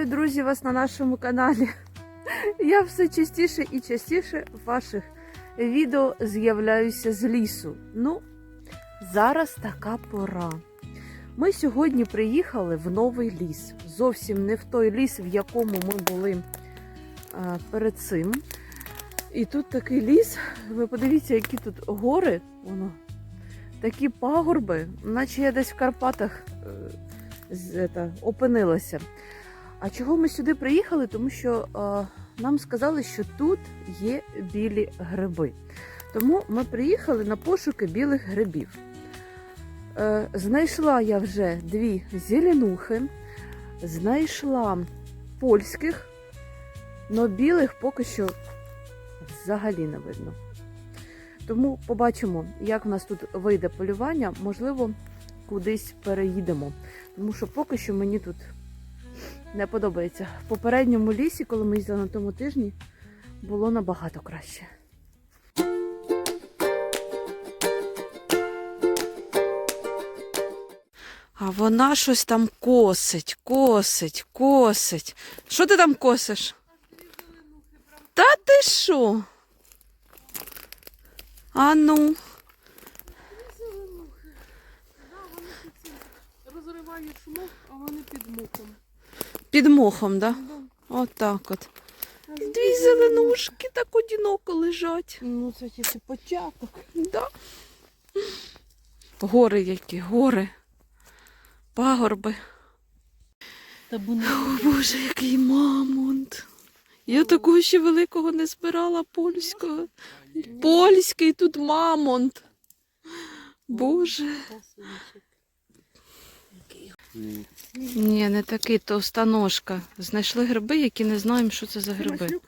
Вітаю, друзі, вас на нашому каналі. Я все частіше і частіше в ваших відео з'являюся з лісу. Ну, зараз така пора. Ми сьогодні приїхали в новий ліс. Зовсім не в той ліс, в якому ми були перед цим. І тут такий ліс. Ви подивіться, які тут гори. Воно такі пагорби, наче я десь в Карпатах е, ета, опинилася. А чого ми сюди приїхали? Тому що е, нам сказали, що тут є білі гриби. Тому ми приїхали на пошуки білих грибів. Е, знайшла я вже дві зеленухи, знайшла польських, але білих поки що взагалі не видно. Тому побачимо, як в нас тут вийде полювання. Можливо, кудись переїдемо. Тому що поки що мені тут не подобається. В попередньому лісі, коли ми їздили на тому тижні, було набагато краще. А вона щось там косить, косить, косить. Що ти там косиш? Та ти що? А ну. Розривають шмок, а вони під мухом. Під мохом, да? Отак от. Дві зеленушки так одиноко лежать. Ну, це тільки початок. Да. Гори які, гори. Пагорби. Та О, Боже, який мамонт. Я такого ще великого не збирала польського. Польський тут мамонт. Боже. Ні, не такий товстоножка. Знайшли гриби, які не знаємо, що це за гриби.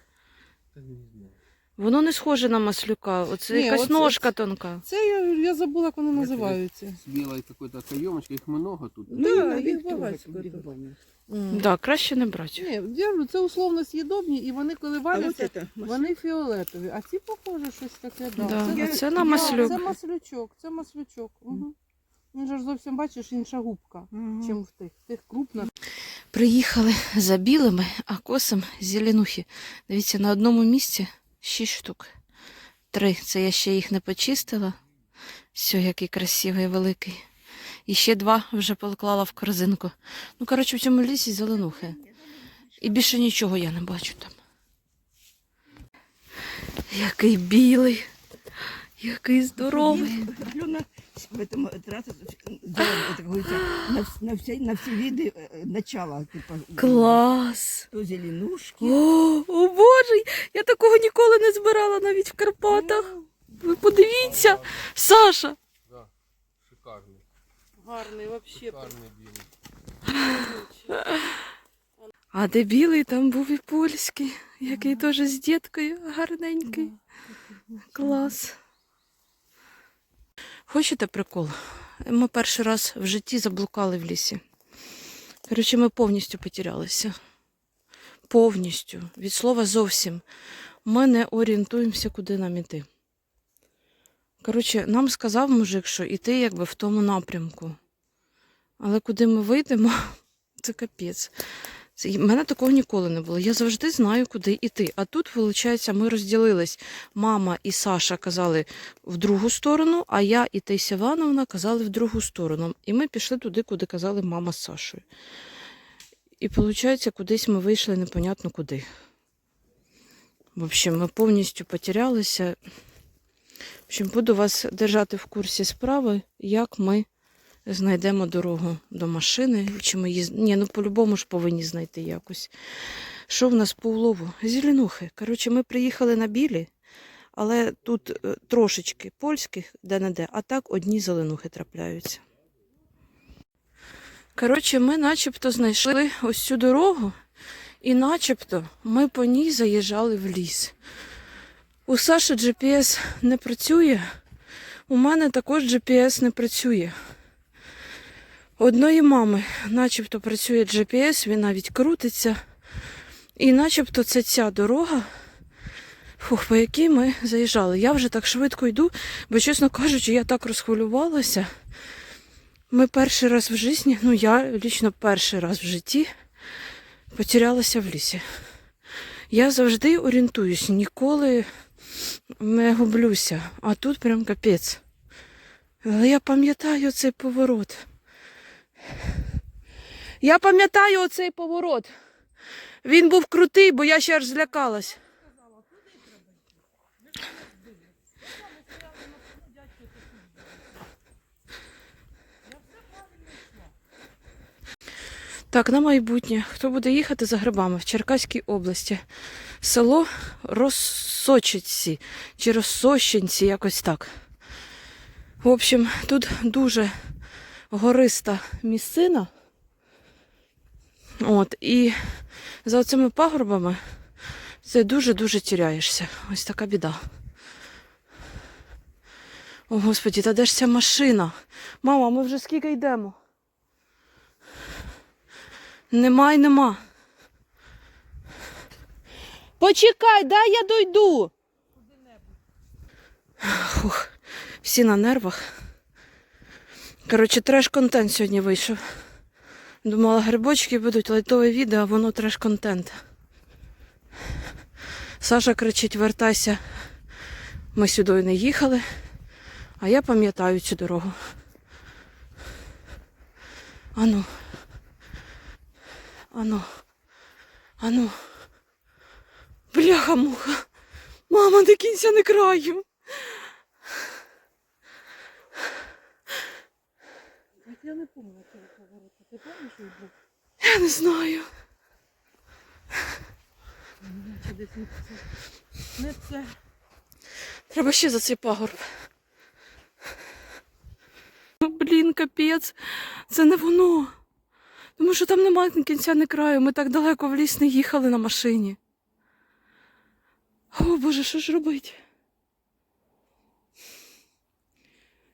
Воно не схоже на маслюка. Оце Ні, якась оце- ножка тонка. Це я, я забула, як вони називаються. С белой какой-то каемочкой, их много тут. Да, їх багато. Так, да, краще не брати. Ні, я це условно съїдобні, і вони коли валяться, вони фіолетові. А ці, похоже, щось таке. Да. Да, Це, а це на маслюк. це маслючок, це маслючок. Угу. Він же ж зовсім бачиш інша губка, чим в тих. В тих крупна. Приїхали за білими, а косим зеленухи. Дивіться, на одному місці шість штук. Три. Це я ще їх не почистила. Все, який красивий, великий. І ще два вже поклала в корзинку. Ну, коротше, в цьому лісі зеленухи. І більше нічого я не бачу там. Який білий, який здоровий Алена в этом раз делала, это говорится, на, вс- на, все, на все виды э, начала. Типа, Клас! То зеленушки. О, о Боже, я такого ніколи не збирала навіть в Карпатах. Ви подивіться, Саша. Да, шикарный, Гарний, взагалі. шикарный белый. А де білий, там був і польський, який теж з діткою гарненький. Клас. Хочете прикол? Ми перший раз в житті заблукали в лісі. Коротше, ми повністю потерялися. Повністю. Від слова зовсім. Ми не орієнтуємося, куди нам іти. Коротше, нам сказав мужик, що іти якби в тому напрямку. Але куди ми вийдемо, це капець. В мене такого ніколи не було. Я завжди знаю, куди йти. А тут, виходить, ми розділились. Мама і Саша казали в другу сторону, а я і Тися Івановна казали в другу сторону. І ми пішли туди, куди казали мама з Сашою. І виходить, кудись ми вийшли непонятно куди. В общем, ми повністю потерялися. В общем, буду вас держати в курсі справи, як ми знайдемо дорогу до машини. Чи ми її... Ні, ну по-любому ж повинні знайти якось. Що в нас по улову? Зеленухи. Коротше, ми приїхали на білі, але тут е, трошечки польських, де-не-де, а так одні зеленухи трапляються. Коротше, ми начебто знайшли ось цю дорогу, і начебто ми по ній заїжджали в ліс. У Саші GPS не працює, у мене також GPS не працює. Одної мами, начебто працює GPS, він навіть крутиться. І начебто це ця дорога, фух, по якій ми заїжджали. Я вже так швидко йду, бо, чесно кажучи, я так розхвилювалася. Ми перший раз в житті, ну я лічно перший раз в житті Потерялася в лісі. Я завжди орієнтуюсь, ніколи не гублюся, а тут прям капець. Але я пам'ятаю цей поворот. Я пам'ятаю оцей поворот. Він був крутий, бо я ще аж злякалась. Так, на майбутнє. Хто буде їхати за грибами в Черкаській області? Село Розсочиці чи Розсощенці, якось так. В общем, тут дуже гориста місцина. От, і за цими пагорбами це дуже-дуже тіряєшся. Ось така біда. О, Господі, та де ж ця машина? Мама, ми вже скільки йдемо? Нема й нема. Почекай, дай я дойду. Фух, всі на нервах. Коротше, треш-контент сьогодні вийшов. Думала, грибочки будуть лайтове відео, а воно треш-контент. Саша кричить: вертайся. Ми сюди не їхали, а я пам'ятаю цю дорогу. Ану. Ану. Ану. Бляха-муха. Мама, до кінця не краю. Я не пам'ятаю цього повороту. Ти пам'ятаєш, що був? Я не знаю. Наче десь не це. Не це. Треба ще за цей пагорб. Ну, блін, капець. Це не воно. Тому що там немає кінця не краю. Ми так далеко в ліс не їхали на машині. О, Боже, що ж робити?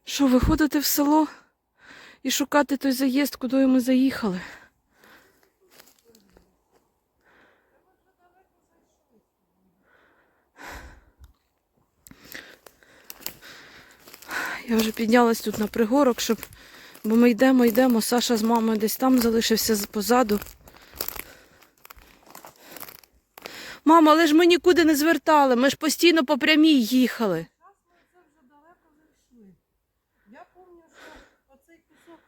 Що, виходити в село і шукати той заїзд, куди ми заїхали? Я вже піднялась тут на пригорок, щоб. Бо ми йдемо, йдемо. Саша з мамою десь там залишився позаду. Мама, але ж ми нікуди не звертали, ми ж постійно по прямій їхали. Це вже далеко зайшли. Я пам'ятаю, що оцей кусок,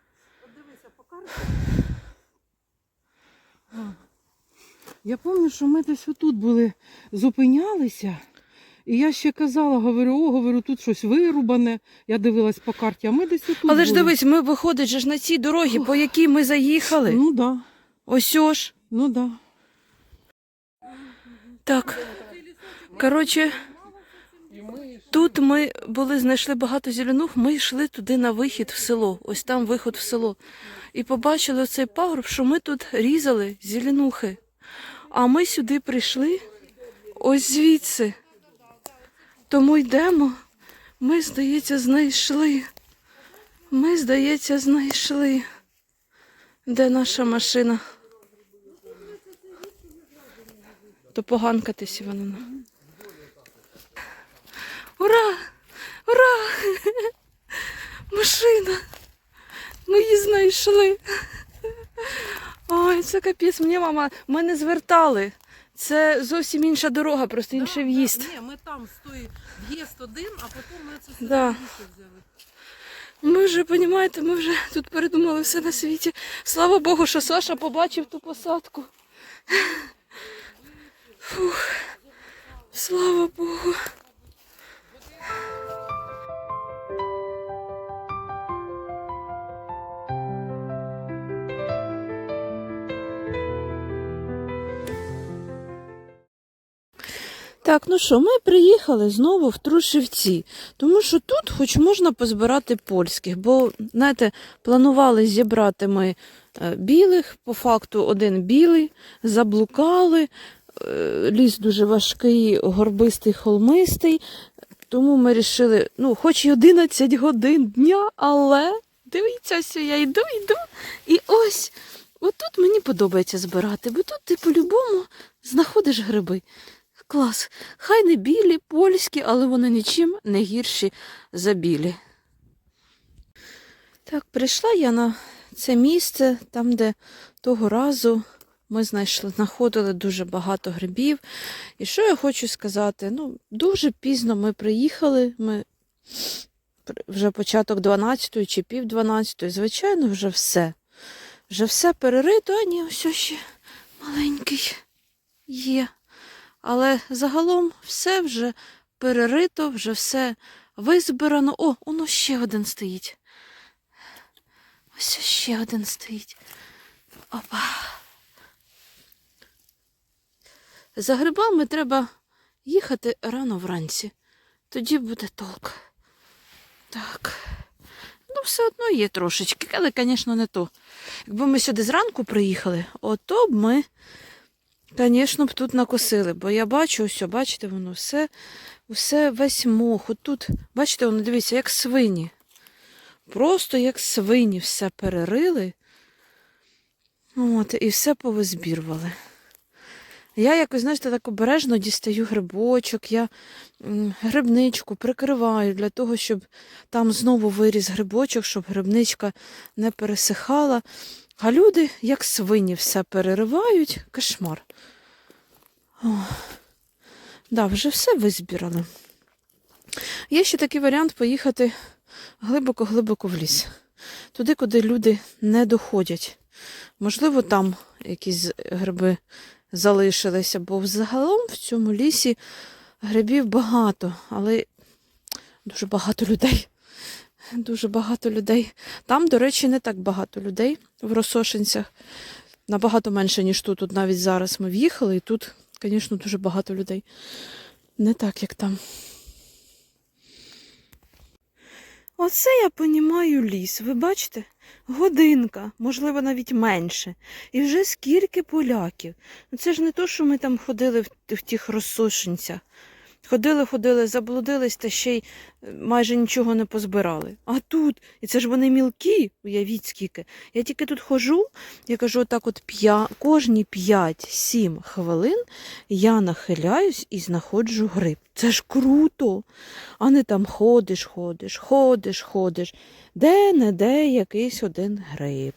от дивися, по карті. А. Я пам'ятаю, що ми десь отут були, зупинялися. І я ще казала, говорю, о, говорю, тут щось вирубане. Я дивилась по карті, а ми десь отут Але ж були. дивись, ми виходить же ж на цій дорогі, по якій ми заїхали. Ну да, Ось ж. ну да. Так. Коротше, І ми тут ми були, знайшли багато зеленух, ми йшли туди на вихід в село. Ось там виход в село. І побачили оцей пагорб, що ми тут різали зеленухи. А ми сюди прийшли ось звідси. Тому йдемо. Ми, здається, знайшли. Ми, здається, знайшли. Де наша машина? То поганкатись, Івановна. Ура! Ура! Машина! Ми її знайшли. Ой, це капець. Мені мама, ми не звертали. Це зовсім інша дорога, просто інший в'їзд. Ні, ми там стоїть в'їзд один, а потім ми це Да. взяли. Ми вже, розумієте, ми вже тут передумали все на світі. Слава Богу, що Саша побачив ту посадку. Фух. Слава Богу. Так, ну що, ми приїхали знову в Трушівці, тому що тут хоч можна позбирати польських, бо, знаєте, планували зібрати ми е, білих, по факту один білий, заблукали, е, ліс дуже важкий, горбистий, холмистий, тому ми вирішили, ну, хоч і 11 годин дня, але дивіться, я йду, йду, і ось, отут мені подобається збирати, бо тут ти по-любому знаходиш гриби. Клас. Хай не білі, польські, але вони нічим не гірші за білі. Так, прийшла я на це місце, там, де того разу ми знайшли, знаходили дуже багато грибів. І що я хочу сказати? Ну, дуже пізно ми приїхали. Ми вже початок 12 чи пів 12, звичайно, вже все. Вже все перерито, а ні, ось ще маленький є. Але загалом все вже перерито, вже все визбирано. О, воно ще один стоїть. Ось ще один стоїть. Опа. За грибами треба їхати рано вранці. Тоді буде толк. Так. Ну, все одно є трошечки, але, звісно, не то. Якби ми сюди зранку приїхали, ото б ми, звісно, б тут накосили. Бо я бачу, ось, бачите, воно все, все весь мох. Отут, бачите, воно дивіться, як свині. Просто як свині все перерили. От, і все повизбірвали. Я якось, знаєте, так обережно дістаю грибочок, я грибничку прикриваю для того, щоб там знову виріс грибочок, щоб грибничка не пересихала. А люди, як свині, все переривають. Кошмар. О, да, вже все визбірали. Є ще такий варіант поїхати глибоко-глибоко в ліс. Туди, куди люди не доходять. Можливо, там якісь гриби залишилися, бо взагалом в цьому лісі грибів багато, але дуже багато людей. Дуже багато людей. Там, до речі, не так багато людей в Росошинцях. Набагато менше, ніж тут. Тут навіть зараз ми в'їхали, і тут, звісно, дуже багато людей. Не так, як там. Оце я понімаю ліс. Ви бачите? Годинка, можливо, навіть менше. І вже скільки поляків. Ну це ж не то, що ми там ходили в, тих розсошенцях. Ходили, ходили, заблудились та ще й е, майже нічого не позбирали. А тут, і це ж вони мілкі, уявіть скільки. Я тільки тут хожу, я кажу, отак от п'я... кожні 5-7 хвилин я нахиляюсь і знаходжу гриб. Це ж круто. А не там ходиш, ходиш, ходиш, ходиш. Де-не-де якийсь один гриб.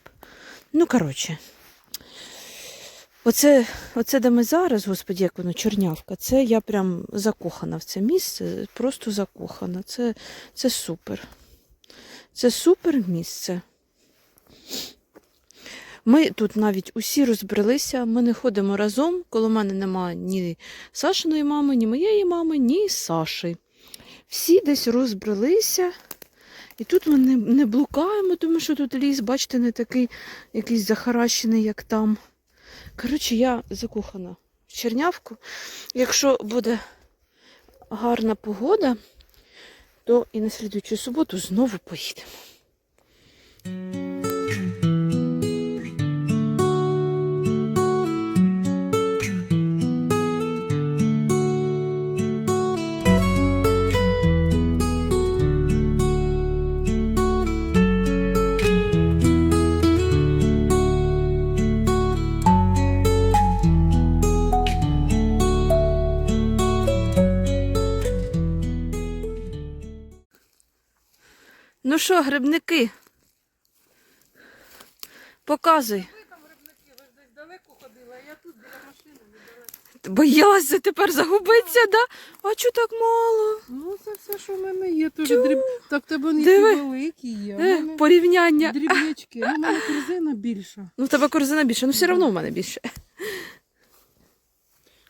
Ну, коротше. Оце, оце, де ми зараз, господі, як воно, чорнявка, це я прям закохана в це місце, просто закохана. Це, це супер. Це супер місце. Ми тут навіть усі розбрелися, ми не ходимо разом, коло мене немає ні Сашиної мами, ні моєї мами, ні Саші. Всі десь розбрелися. І тут ми не, не блукаємо, тому що тут ліс, бачите, не такий якийсь захаращений, як там. Коротше, я закохана в чернявку. Якщо буде гарна погода, то і на слідуючу суботу знову поїдемо. Що, грибники? Показуй. Ви там грибники, ви ж десь далеко ходили, а я тут біля машини недалеко. Боялася тепер загубитися, да? А чого так мало? Ну, це все, що в мене є. Тю. дріб... Так в тебе не Диви. великі є. в Е, мене порівняння. дрібнячки. Ну, в мене корзина більша. Ну, в тебе корзина більше, ну все одно в мене більше.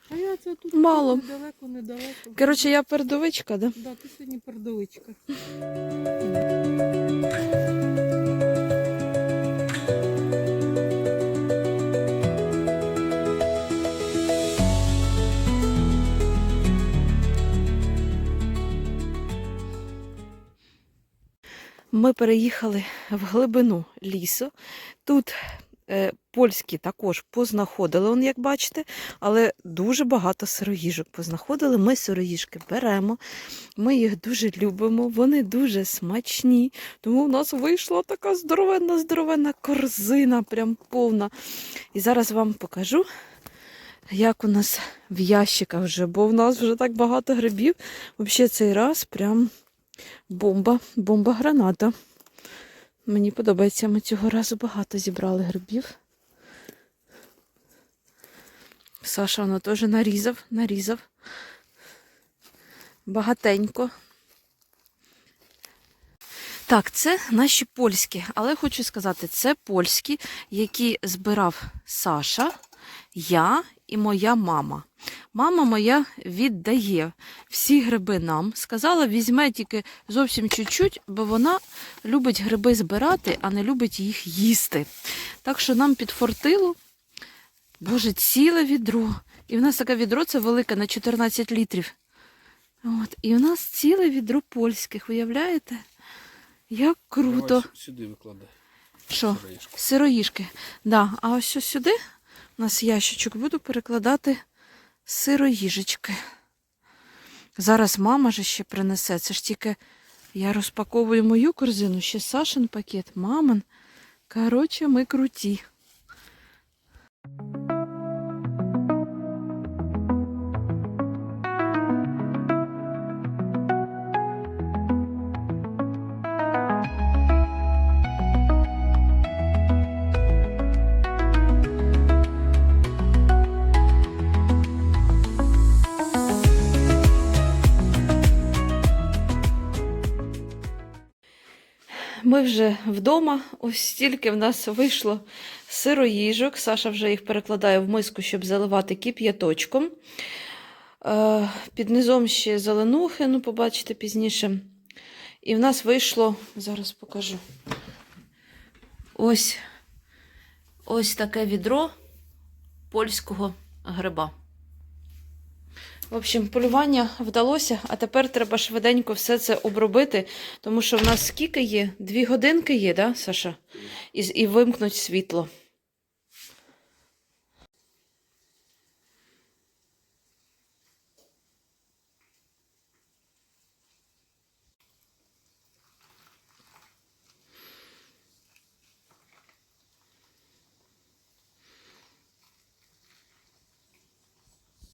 А я це тут Мало. недалеко, недалеко. Коротше, я передовичка, да? Да, ти сьогодні пердовичка. Ми переїхали в глибину лісу. Тут польські також познаходили, он, як бачите, але дуже багато сироїжок познаходили. Ми сироїжки беремо, ми їх дуже любимо, вони дуже смачні. Тому у нас вийшла така здоровенна, здоровенна корзина, прям повна. І зараз вам покажу, як у нас в ящиках вже, бо в нас вже так багато грибів. Взагалі цей раз прям бомба, бомба граната. Мені подобається, ми цього разу багато зібрали грибів. Саша воно теж нарізав, нарізав. Багатенько. Так, це наші польські, але хочу сказати, це польські, які збирав Саша, я і моя мама. Мама моя віддає всі гриби нам. Сказала, візьме тільки зовсім чуть-чуть, бо вона любить гриби збирати, а не любить їх їсти. Так що нам підфортило, боже, ціле відро. І в нас таке відро це велике на 14 літрів. От, і у нас ціле відро польських, уявляєте? Як круто. Давай сюди викладай. Що? Сироїшки. Сироїшки. Да. А ось сюди у нас ящичок буду перекладати сироїжечки. Зараз мама же ще принесе. Це ж тільки я розпаковую мою корзину, ще Сашин пакет, мамин. Коротше, ми круті. Ми вже вдома. Ось стільки в нас вийшло сироїжок. Саша вже їх перекладає в миску, щоб заливати кип'яточком. Е, Під низом ще зеленухи, ну, побачите пізніше. І в нас вийшло, зараз покажу. Ось, ось таке відро польського гриба. В общем, полювання вдалося, а тепер треба швиденько все це обробити, тому що в нас скільки є? Дві годинки є, да, Саша? І, і вимкнуть світло.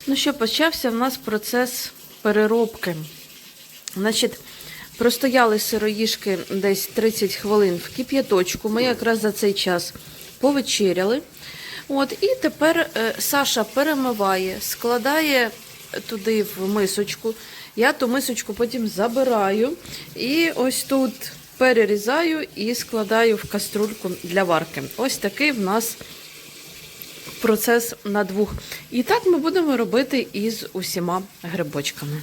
Ну що, почався в нас процес переробки. Значить, простояли сироїшки десь 30 хвилин в кип'яточку. Ми якраз за цей час повечеряли. От, і тепер е, Саша перемиває, складає туди в мисочку. Я ту мисочку потім забираю і ось тут перерізаю і складаю в каструльку для варки. Ось такий в нас процес на двох. І так ми будемо робити із усіма грибочками.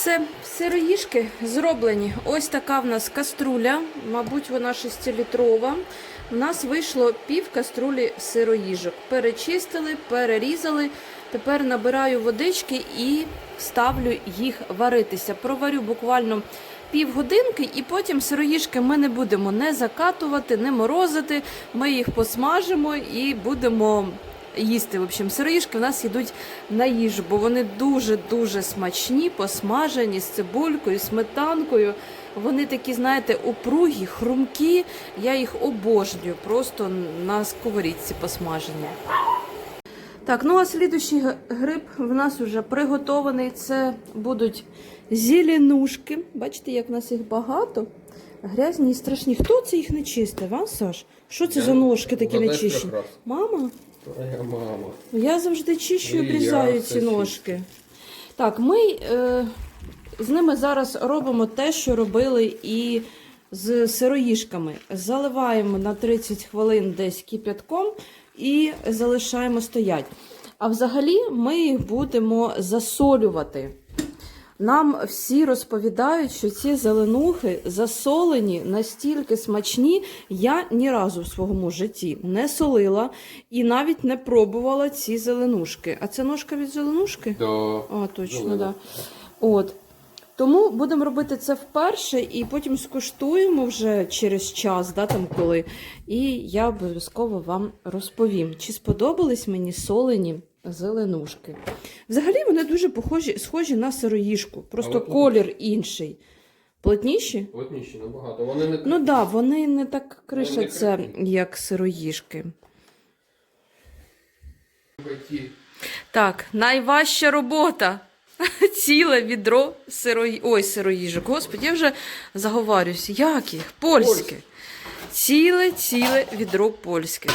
Все, сироїшки зроблені. Ось така в нас каструля, мабуть, вона 6-літрова. У нас вийшло пів каструлі сироїжок. Перечистили, перерізали. Тепер набираю водички і ставлю їх варитися. Проварю буквально півгодинки, і потім сироїжки ми не будемо не закатувати, не морозити. Ми їх посмажимо і будемо їсти. В общем, сироїжки в нас йдуть на їжу, бо вони дуже-дуже смачні, посмажені з цибулькою, сметанкою. Вони такі, знаєте, упругі, хрумкі. Я їх обожнюю, просто на сковорідці посмажені. Так, ну а слідущий гриб в нас вже приготований. Це будуть зеленушки. Бачите, як в нас їх багато. Грязні і страшні. Хто це їх не чистив, а, Саш? Що це Я за ножки такі нечищені? Мама? Твоя мама. Я завжди чищу і І обрізаю ці ножки. Так, ми е, з ними зараз робимо те, що робили і з сироїшками. Заливаємо на 30 хвилин десь кип'ятком і залишаємо стоять. А взагалі ми їх будемо засолювати. Нам всі розповідають, що ці зеленухи засолені настільки смачні. Я ні разу в своєму житті не солила і навіть не пробувала ці зеленушки. А це ножка від зеленушки? Да. А, точно, Зелена. да. От. Тому будемо робити це вперше і потім скуштуємо вже через час, да, там коли. І я обов'язково вам розповім, чи сподобались мені солені зеленушки. Взагалі вони дуже похожі, схожі на сироїжку, просто Але колір інший. Плотніші? Плотніші набагато. Вони не Ну так, да, вони не так Вони не кришаться, крихкі. як сироїжки. ті. Так, найважча робота. Ціле відро сирої... Ой, сироїжок. Господи, я вже заговарююся. Як їх? Польське. Ціле, ціле відро польське.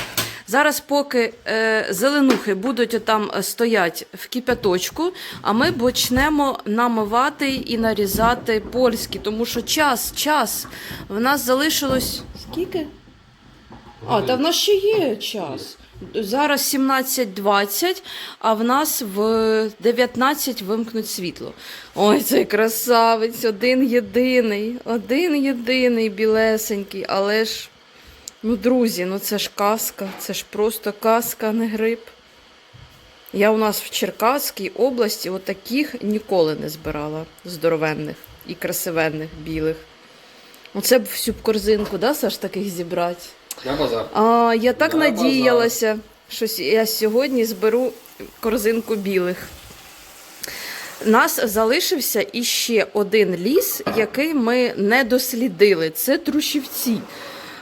Зараз, поки е, зеленухи будуть отам е, стоять в кипяточку, а ми почнемо намивати і нарізати польські, тому що час, час. В нас залишилось скільки? А, та в нас ще є час. Зараз 17.20, а в нас в 19 вимкнуть світло. Ой, цей красавець, один єдиний, один єдиний білесенький, але ж, ну, друзі, ну це ж казка, це ж просто казка, не гриб. Я у нас в Черкаській області отаких ніколи не збирала здоровенних і красивенних білих. Оце б всю б корзинку, да, Саш, таких зібрати? На базар. А, я так На надіялася, що я сьогодні зберу корзинку білих. Нас залишився іще один ліс, який ми не дослідили. Це Трушівці.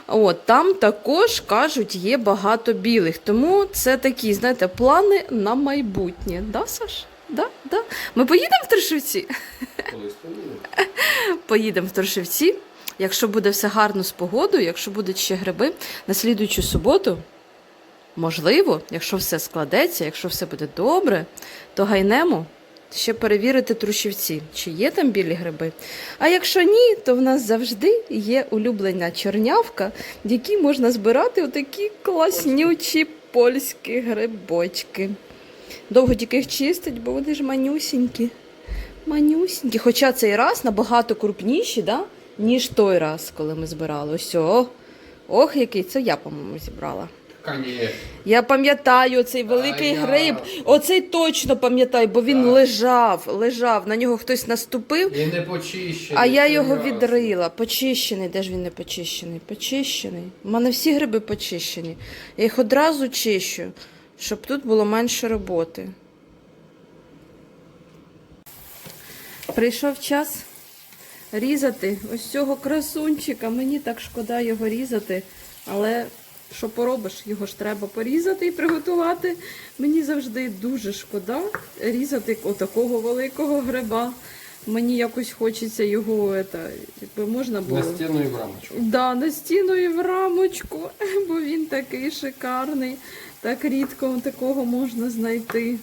От, там також кажуть, є багато білих. Тому це такі, знаєте, плани на майбутнє. Да, Саш? Да, да. Ми поїдемо в Трушівці? Колись поїдемо. Поїдемо в Торшівці. Якщо буде все гарно з погодою, якщо будуть ще гриби, на слідуючу суботу, можливо, якщо все складеться, якщо все буде добре, то гайнемо ще перевірити трушівці, чи є там білі гриби. А якщо ні, то в нас завжди є улюблена чорнявка, в якій можна збирати отакі класнючі польські грибочки. Довго тільки їх чистить, бо вони ж манюсінькі. Манюсінькі. Хоча цей раз набагато крупніші, да? ніж той раз, коли ми збирали. Ось, о, ох, який це я, по-моєму, зібрала. Я пам'ятаю цей великий я- гриб. Оцей точно пам'ятаю, бо він Так. лежав, лежав. На нього хтось наступив, І не почищений. а я його прекрасний. відрила. Почищений. Де ж він не почищений? Почищений. У мене всі гриби почищені. Я їх одразу чищу, щоб тут було менше роботи. Прийшов час різати ось цього красунчика. Мені так шкода його різати, але що поробиш, його ж треба порізати і приготувати. Мені завжди дуже шкода різати отакого великого гриба. Мені якось хочеться його, это, якби можна було. На стіну і в рамочку. Да, на стіну і в рамочку, бо він такий шикарний. Так рідко такого можна знайти.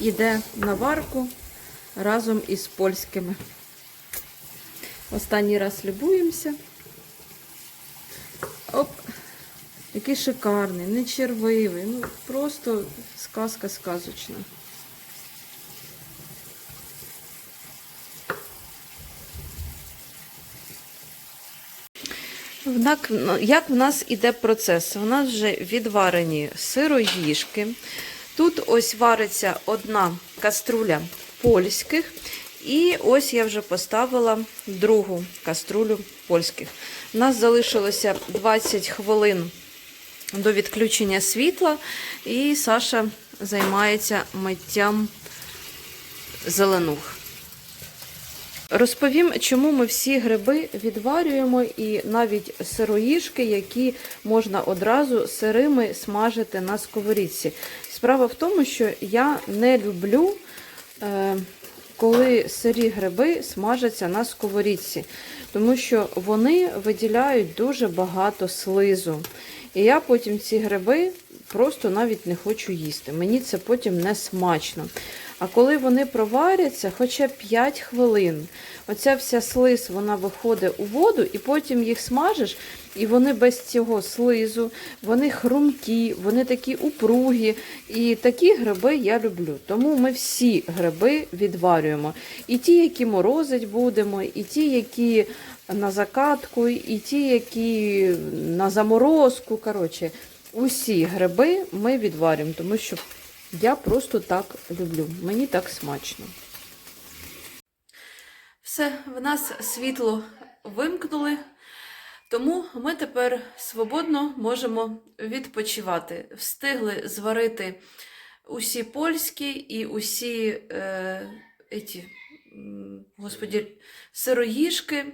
Іде на варку разом із польськими. Останній раз любуємося. Оп, який шикарний, не червивий. Ну, просто сказка сказочна. Ну, як в нас іде процес? У нас вже відварені сироїжки. Тут ось вариться одна каструля польських. І ось я вже поставила другу каструлю польських. У нас залишилося 20 хвилин до відключення світла, і Саша займається миттям зеленух. Розповім, чому ми всі гриби відварюємо і навіть сироїжки, які можна одразу сирими смажити на сковорідці. Справа в тому, що я не люблю, е, коли сирі гриби смажаться на сковорідці, тому що вони виділяють дуже багато слизу. І я потім ці гриби просто навіть не хочу їсти. Мені це потім не смачно. А коли вони проваряться хоча б 5 хвилин, оця вся слиз вона виходить у воду, і потім їх смажиш, і вони без цього слизу, вони хрумкі, вони такі упругі. І такі гриби я люблю. Тому ми всі гриби відварюємо. І ті, які морозить будемо, і ті, які на закатку, і ті, які на заморозку. Коротше, усі гриби ми відварюємо, тому що Я просто так люблю. Мені так смачно. Все, в нас світло вимкнули, тому ми тепер свободно можемо відпочивати. Встигли зварити усі польські і усі е, еті, господі, сироїжки.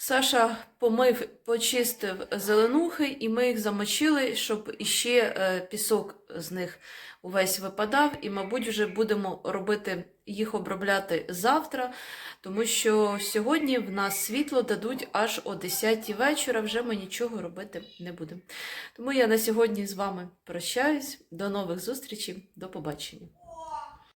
Саша помив, почистив зеленухи, і ми їх замочили, щоб іще е, пісок з них увесь випадав. І, мабуть, вже будемо робити їх обробляти завтра, тому що сьогодні в нас світло дадуть аж о 10 вечора. Вже ми нічого робити не будемо. Тому я на сьогодні з вами прощаюсь. До нових зустрічей, до побачення.